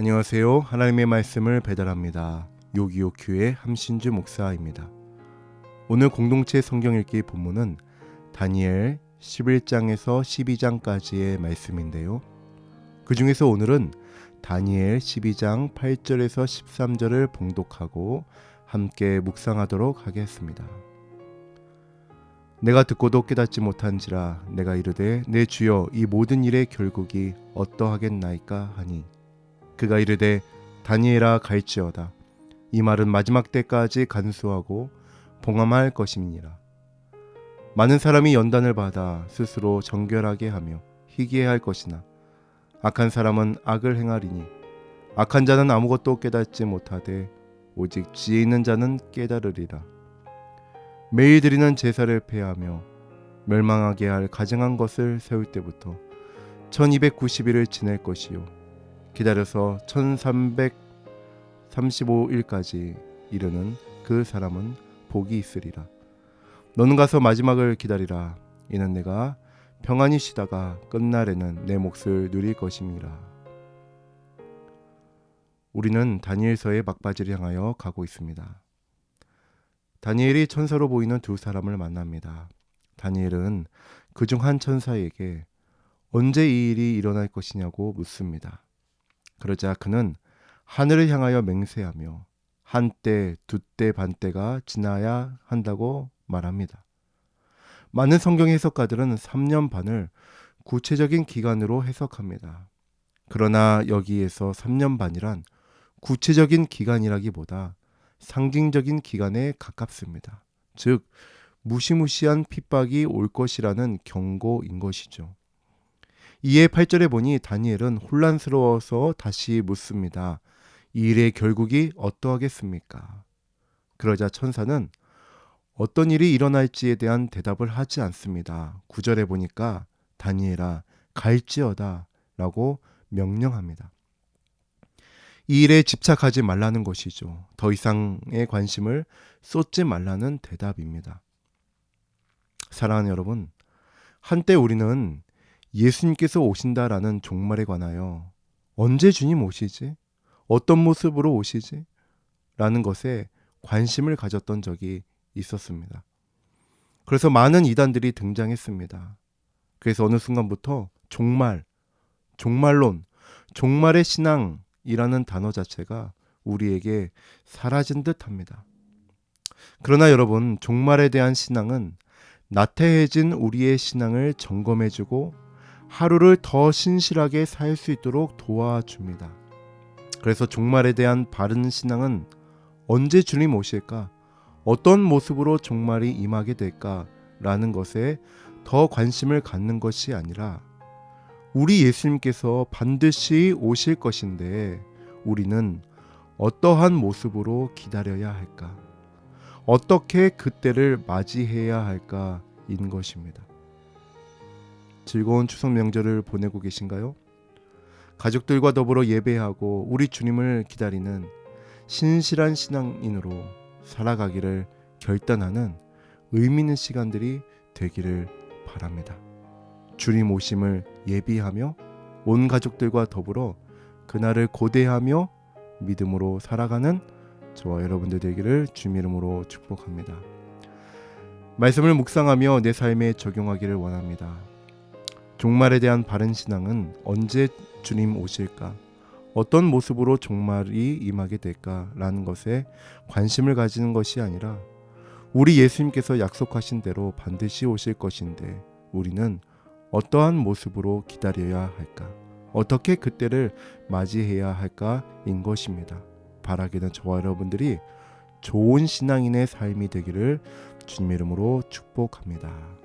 안녕하세요. 하나님의 말씀을 배달합니다. 요기요큐의 함신주 목사입니다. 오늘 공동체 성경 읽기 본문은 다니엘 11장에서 12장까지의 말씀인데요. 그 중에서 오늘은 다니엘 12장 8절에서 13절을 봉독하고 함께 묵상하도록 하겠습니다. 내가 듣고도 깨닫지 못한지라 내가 이르되 내 주여 이 모든 일의 결국이 어떠하겠나이까 하니 그가 이르되 다니엘아 갈지어다. 이 말은 마지막 때까지 간수하고 봉함할 것임이니라. 많은 사람이 연단을 받아 스스로 정결하게 하며 희귀해할 것이나 악한 사람은 악을 행하리니 악한 자는 아무것도 깨닫지 못하되 오직 지혜 있는 자는 깨달으리라. 매일 드리는 제사를 폐하며 멸망하게 할 가증한 것을 세울 때부터 1290일을 지낼 것이요 기다려서 1335일까지 이르는 그 사람은 복이 있으리라 너는 가서 마지막을 기다리라 이는 내가 평안히 쉬다가 끝날에는 내 몫을 누릴 것임이라 우리는 다니엘서의 막바지를 향하여 가고 있습니다. 다니엘이 천사로 보이는 두 사람을 만납니다. 다니엘은 그중 한 천사에게 언제 이 일이 일어날 것이냐고 묻습니다. 그러자 그는 하늘을 향하여 맹세하며 한때, 두때, 반때가 지나야 한다고 말합니다. 많은 성경 해석가들은 3년 반을 구체적인 기간으로 해석합니다. 그러나 여기에서 3년 반이란 구체적인 기간이라기보다 상징적인 기간에 가깝습니다. 즉, 무시무시한 핍박이 올 것이라는 경고인 것이죠. 이에 8절에 보니 다니엘은 혼란스러워서 다시 묻습니다. 이 일의 결국이 어떠하겠습니까? 그러자 천사는 어떤 일이 일어날지에 대한 대답을 하지 않습니다. 9절에 보니까 다니엘아 갈지어다 라고 명령합니다. 이 일에 집착하지 말라는 것이죠. 더 이상의 관심을 쏟지 말라는 대답입니다. 사랑하는 여러분, 한때 우리는 예수님께서 오신다라는 종말에 관하여 언제 주님 오시지? 어떤 모습으로 오시지? 라는 것에 관심을 가졌던 적이 있었습니다. 그래서 많은 이단들이 등장했습니다. 그래서 어느 순간부터 종말, 종말론, 종말의 신앙이라는 단어 자체가 우리에게 사라진 듯 합니다. 그러나 여러분, 종말에 대한 신앙은 나태해진 우리의 신앙을 점검해주고 하루를 더 신실하게 살 수 있도록 도와줍니다. 그래서 종말에 대한 바른 신앙은 언제 주님 오실까? 어떤 모습으로 종말이 임하게 될까 라는 것에 더 관심을 갖는 것이 아니라 우리 예수님께서 반드시 오실 것인데 우리는 어떠한 모습으로 기다려야 할까? 어떻게 그때를 맞이해야 할까 인 것입니다. 즐거운 추석 명절을 보내고 계신가요? 가족들과 더불어 예배하고 우리 주님을 기다리는 신실한 신앙인으로 살아가기를 결단하는 의미 있는 시간들이 되기를 바랍니다. 주님 오심을 예비하며 온 가족들과 더불어 그날을 고대하며 믿음으로 살아가는 저와 여러분들 되기를 주님 이름으로 축복합니다. 말씀을 묵상하며 내 삶에 적용하기를 원합니다. 종말에 대한 바른 신앙은 언제 주님 오실까? 어떤 모습으로 종말이 임하게 될까라는 것에 관심을 가지는 것이 아니라 우리 예수님께서 약속하신 대로 반드시 오실 것인데 우리는 어떠한 모습으로 기다려야 할까? 어떻게 그때를 맞이해야 할까인 것입니다. 바라기는 저와 여러분들이 좋은 신앙인의 삶이 되기를 주님 이름으로 축복합니다.